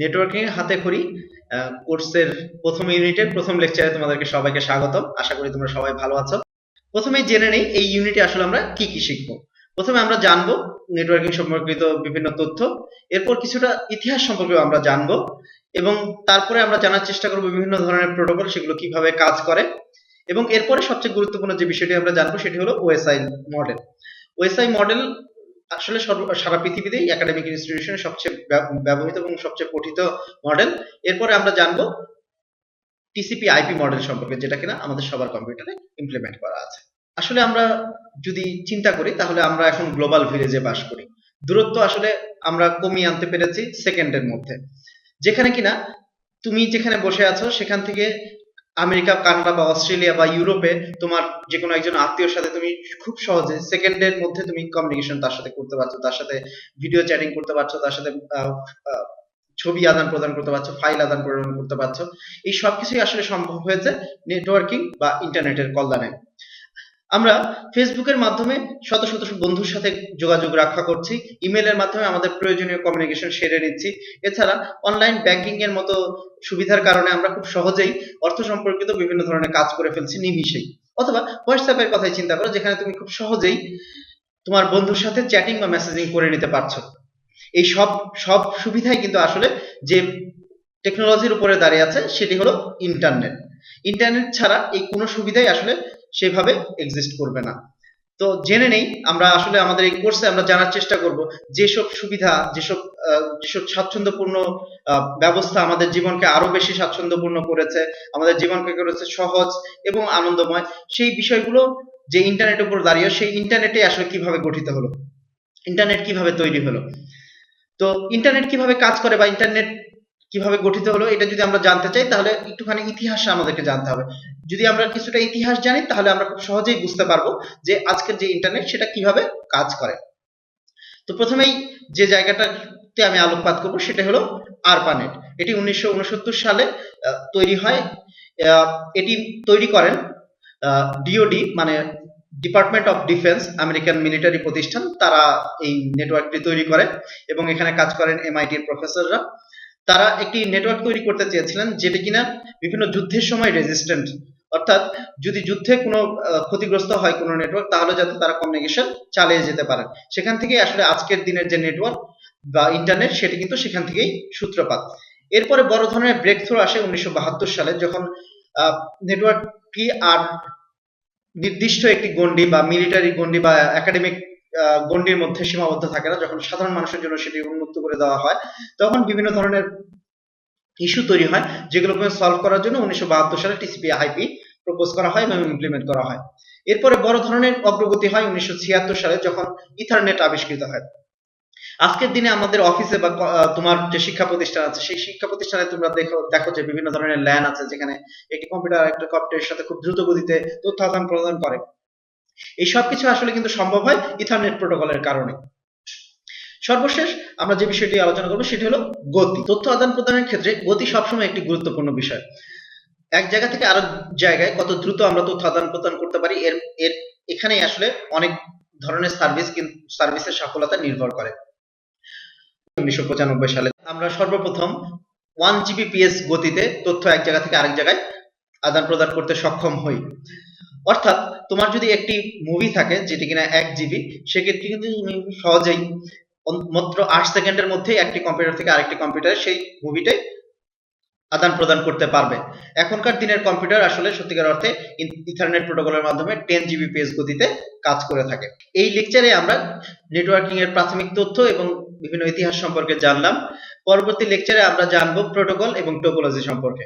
Networking হাতে খড়ি কোর্সের প্রথম ইউনিটের প্রথম লেকচারে তোমাদেরকে সবাইকে স্বাগতম। আশা করি তোমরা সবাই ভালো আছো। প্রথমে জেনে নেই এই ইউনিটে আসলে আমরা কি কি শিখব। প্রথমে আমরা জানব নেটওয়ার্কিং সম্পর্কিত বিভিন্ন তথ্য, এরপর কিছুটা ইতিহাস সম্পর্কে আমরা জানব এবং তারপরে আমরা জানার চেষ্টা করব বিভিন্ন ধরনের প্রোটোকল সেগুলো কীভাবে কাজ করে এবং এরপরে সবচেয়ে গুরুত্বপূর্ণ যে বিষয়টি আমরা জানব সেটি হলো ওএসআই মডেল ওএসআই মডেল আসলে সারা পৃথিবীতেই একাডেমিক ইনস্টিটিউশনের সবচেয়ে ব্যবহৃত এবং সবচেয়ে পঠিত মডেল এরপরে আমরা জানব টিসিপি আইপি মডেল সম্পর্কে, যেটা কিনা আমাদের সবার কম্পিউটারে ইমপ্লিমেন্ট করা আছে। আসলে আমরা যদি চিন্তা করি, তাহলে আমরা এখন গ্লোবাল ভিলেজে বাস করি। দূরত্ব আসলে আমরা কমিয়ে আনতে পেরেছি সেকেন্ডের মধ্যে। যেখানে কিনা তুমি যেখানে বসে আছো, সেখান থেকে আমেরিকা, কানাডা বা অস্ট্রেলিয়া বা ইউরোপে তোমার যে কোনো একজন আত্মীয়র সাথে তুমি খুব সহজে সেকেন্ডের মধ্যে তুমি কমিউনিকেশন তার সাথে করতে পারছ, তার সাথে ভিডিও চ্যাটিং করতে পারছ, তার সাথে ছবি আদান প্রদান করতে পারছ ফাইল আদান প্রদান করতে পারছ। এই সবকিছুই আসলে সম্ভব হয়েছে নেটওয়ার্কিং বা ইন্টারনেটের কল্যাণে। আমরা ফেসবুকের মাধ্যমে শত শত বন্ধুর সাথে যোগাযোগ রক্ষা করছি, ইমেলের মাধ্যমে আমাদের প্রয়োজনীয় কমিউনিকেশন সেরে নিচ্ছি। এছাড়া অনলাইন ব্যাংকিং এর মতো সুবিধার কারণে আমরা খুব সহজেই অর্থ সম্পর্কিত বিভিন্ন ধরনের কাজ করে ফেলছি নিমিষেই। অথবা হোয়াটসঅ্যাপের কথাই চিন্তা করো, যেখানে তুমি খুব সহজেই তোমার বন্ধুর সাথে চ্যাটিং বা মেসেজিং করে নিতে পারছ। এই সব সব সুবিধাই কিন্তু আসলে যে টেকনোলজির উপরে দাঁড়িয়ে আছে, সেটি হলো ইন্টারনেট ইন্টারনেট ছাড়া এই কোনো সুবিধাই আসলে সেভাবে এক্সিস্ট করবে না। তো জেনে নেই, আমরা আসলে আমাদের এই কোর্সে আমরা জানার চেষ্টা করব, যেসব সুবিধা, যেসব যেসব স্বাচ্ছন্দ্যপূর্ণ ব্যবস্থা আমাদের জীবনকে আরও বেশি স্বাচ্ছন্দ্যপূর্ণ করেছে, আমাদের জীবনকে করেছে সহজ এবং আনন্দময়, সেই বিষয়গুলো যে ইন্টারনেটের উপর দাঁড়িয়ে, সেই ইন্টারনেটে আসলে কীভাবে গঠিত হলো? ইন্টারনেট কীভাবে তৈরি হলো? তো ইন্টারনেট কীভাবে কাজ করে বা ইন্টারনেট কীভাবে গঠিত হলো এটা যদি আমরা জানতে চাই, তাহলে একটুখানি ইতিহাস আমাদেরকে জানতে হবে। যদি আমরা কিছুটা ইতিহাস জানি, তাহলে আমরা খুব সহজেই বুঝতে পারব যে আজকের যে ইন্টারনেট সেটা কীভাবে কাজ করে। তো প্রথমেই যে জায়গাটাতে আমি আলোকপাত করব, সেটা হলো আরপানেট এটি উনিশশো উনসত্তর সালে তৈরি হয়। এটি তৈরি করেন ডিওডি মানে department of defence American military প্রতিষ্ঠান তারা এই নেটওয়ার্কটি তৈরি করে এবং এখানে কাজ করেন এমআইটির প্রফেসররা তারা একটি নেটওয়ার্ক তৈরি করতে চেয়েছিলেন যেটি কিনা বিভিন্ন যুদ্ধের সময় রেজিস্ট্যান্ট অর্থাৎ যদি যুদ্ধে কোনো ক্ষতিগ্রস্ত হয় কোনো নেটওয়ার্ক তাহলে যাতে তারা কমিউনিকেশন চালিয়ে যেতে পারে। সেখান থেকে আসলে আজকের দিনের যে নেটওয়ার্ক বা ইন্টারনেট সেটি কিন্তু সেখান থেকেই সূত্রপাত। এরপরে বড় ধরনের ব্রেক থ্রু আসে উনিশশো বাহাত্তর সালে, যখন নেটওয়ার্কটি আর নির্দিষ্ট একটি গণ্ডি বা মিলিটারি গণ্ডি বা একাডেমিক গণ্ডির মধ্যে সীমাবদ্ধ থাকে না। যখন সাধারণ মানুষের জন্য সেটি উন্মুক্ত করে দেওয়া হয়, তখন বিভিন্ন ধরনের ইস্যু তৈরি হয়, যেগুলোকে সলভ করার জন্য উনিশশো সালে টিসিপি আইপি প্রপোজ করা হয় এবং ইমপ্লিমেন্ট করা হয়। এরপরে বড় ধরনের অগ্রগতি হয় উনিশশো সালে, যখন ইথারনেট আবিষ্কৃত হয়। আজকের দিনে আমাদের অফিসে বা তোমার যে শিক্ষা প্রতিষ্ঠান আছে, সেই শিক্ষা প্রতিষ্ঠানে তোমরা দেখো দেখো যে বিভিন্ন ধরনের ল্যান আছে, যেখানে একটি কম্পিউটার একটা কম্পিউটারের সাথে খুব দ্রুত গতিতে তথ্য আদান প্রদান করে। এই সব কিছু আসলে কিন্তু সম্ভব হয় ইথারনেট প্রোটোকলের কারণে। সর্বশেষ আমরা যে বিষয়টি আলোচনা করব সেটি হলো গতি। তথ্য আদান প্রদানের ক্ষেত্রে গতি সবসময় একটি গুরুত্বপূর্ণ বিষয়। এক জায়গা থেকে আরেক জায়গায় কত দ্রুত আমরা তথ্য আদান প্রদান করতে পারি, এর এর, এখানেই আসলে অনেক ধরনের সার্ভিস সার্ভিসের সফলতা নির্ভর করে। উনিশশো পঁচানব্বই সালে আমরা সর্বপ্রথম ওয়ান জিবিপিএস গতিতে তথ্য এক জায়গা থেকে আরেক জায়গায় আদান প্রদান করতে সক্ষম হই। অর্থাৎ তোমার যদি একটি মুভি থাকে যেটি কিনা এক জিবি সেক্ষেত্রে কিন্তু তুমি সহজেই মাত্র আট সেকেন্ডের মধ্যেই একটি কম্পিউটার থেকে আরেকটি কম্পিউটারে সেই মুভিটাই আদান প্রদান করতে পারবে। এখনকার দিনের কম্পিউটার আসলে সত্যিকার অর্থে ইথারনেট প্রোটোকলের মাধ্যমে টেন জিবিপিএস গতিতে কাজ করে থাকে। এই লেকচারে আমরা নেটওয়ার্কিং এর প্রাথমিক তথ্য এবং বিভিন্ন ইতিহাস সম্পর্কে জানলাম। পরবর্তী লেকচারে আমরা জানব প্রোটোকল এবং টোপোলজি সম্পর্কে।